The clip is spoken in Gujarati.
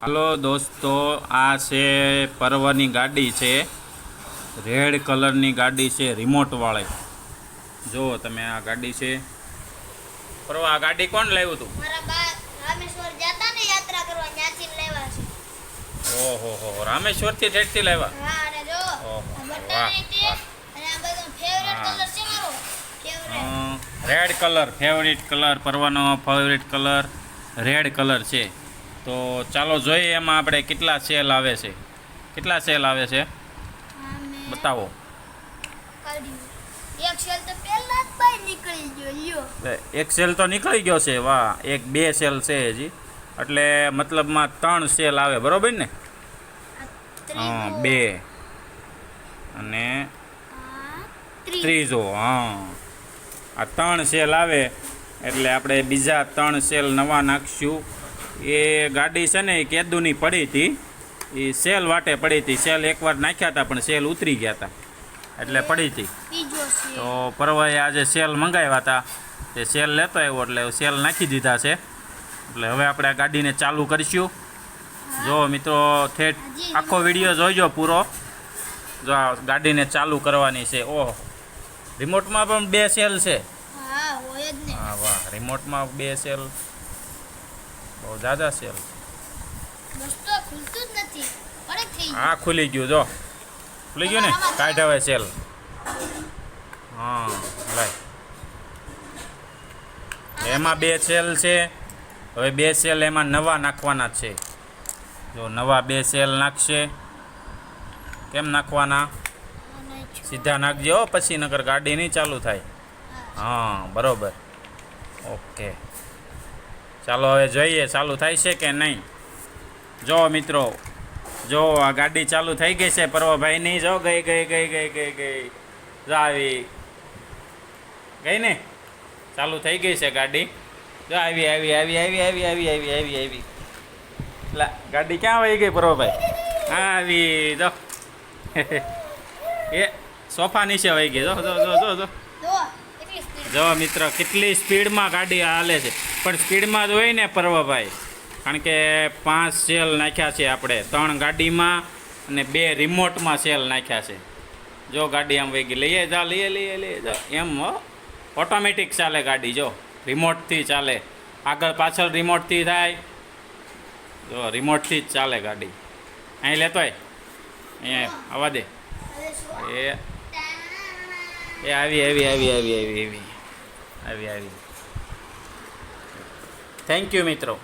હાલો દોસ્તો આ છે પર્વની ગાડી છે. રેડ કલરની ગાડી છે રિમોટવાળી જો તમે આ ગાડી છે. પર્વ આ ગાડી કોણ લાવ્યું હતું ઓહો હો રામેશ્વરથી ઠેઠથી લાવ્યા રેડ કલર ફેવરિટ કલર પર્વનો ફેવરિટ કલર રેડ કલર છે. તો ચાલો જોઈએ એમાં આપણે કેટલા સેલ આવે છે. કેટલા સેલ આવે છે? બતાવો. એક સેલ તો નીકળી ગયો છે વાહ એક બે સેલ છે હજી. એટલે મતલબમાં ત્રણ સેલ આવે બરોબર ને? હા બે. અને ત્રીજો. ત્રીજો હા. આ ત્રણ સેલ આવે એટલે આપણે બીજા ત્રણ સેલ નવા નાખશું. એ ગાડી છે ને એ કેદુની પડી હતી. એ સેલ વાટે પડી હતી. સેલ એકવાર નાખ્યા હતા પણ સેલ ઉતરી ગયા હતા. એટલે પડી હતી. તો પરવાએ આજે સેલ મંગાવ્યા હતા. તે સેલ લેતો આવ્યો એટલે સેલ નાખી દીધા છે. એટલે હવે આપણે આ ગાડીને ચાલુ કરીશું. જો મિત્રો ઠેઠ આખો વીડિયો જોઈજો પૂરો. જો આ ગાડીને ચાલુ કરવાની છે. ઓહ રિમોટમાં પણ બે સેલ છે. હા વાહ રિમોટમાં બે સેલ. બહુ જાજા સેલ હા ખુલી ગયું જો. ખુલી ગયું ને? કાઢ હવે સેલ હા લાય. એમાં બે સેલ છે. હવે બે સેલ એમાં નવા નાખવાના છે. જો નવા બે સેલ નાખશે કેમ નાખવાના? સીધા નાખજો હો, પછી નગર ગાડી નહીં ચાલુ થાય. હા બરોબર. ઓકે. ચાલો હવે જોઈએ, ચાલુ થાય છે કે નહીં? જો મિત્રો, જો આ ગાડી ચાલુ થઈ ગઈ છે પર્વભાઈની જો ગઈ ગઈ ગઈ ગઈ ગઈ ગઈ. આવી. ગઈ ને? ચાલુ થઈ ગઈ છે ગાડી. જો આવી આવી આવી આવી આવી આવી આવી આવી આવી. લા, ગાડી ક્યાં વહી ગઈ પર્વભાઈ? આવી, જો. એ સોફા નીચે વહી ગઈ. જો જો જો જો જો. જો એટલી મિત્ર, કેટલી સ્પીડમાં ગાડી હાલે છે? પણ સ્પીડમાં જ હોય ને પર્વભાઈ. કારણ કે પાંચ સેલ નાખ્યા છે આપણે, ત્રણ ગાડીમાં અને બે રિમોટમાં સેલ નાખ્યા છે. જો ગાડી આમ વહી લઈએ, જા, લઈએ લઈએ લઈએ, જા. એમ ઓટોમેટિક ચાલે ગાડી, જો. રિમોટથી ચાલે. આગળ પાછળ રિમોટથી થાય. જો રિમોટથી જ ચાલે ગાડી. અહીં લેતોય અહીંયા આવવા દે. એ એ આવી આવી આવી આવી આવી આવી. આવી આવી. થેન્ક યુ મિત્રો.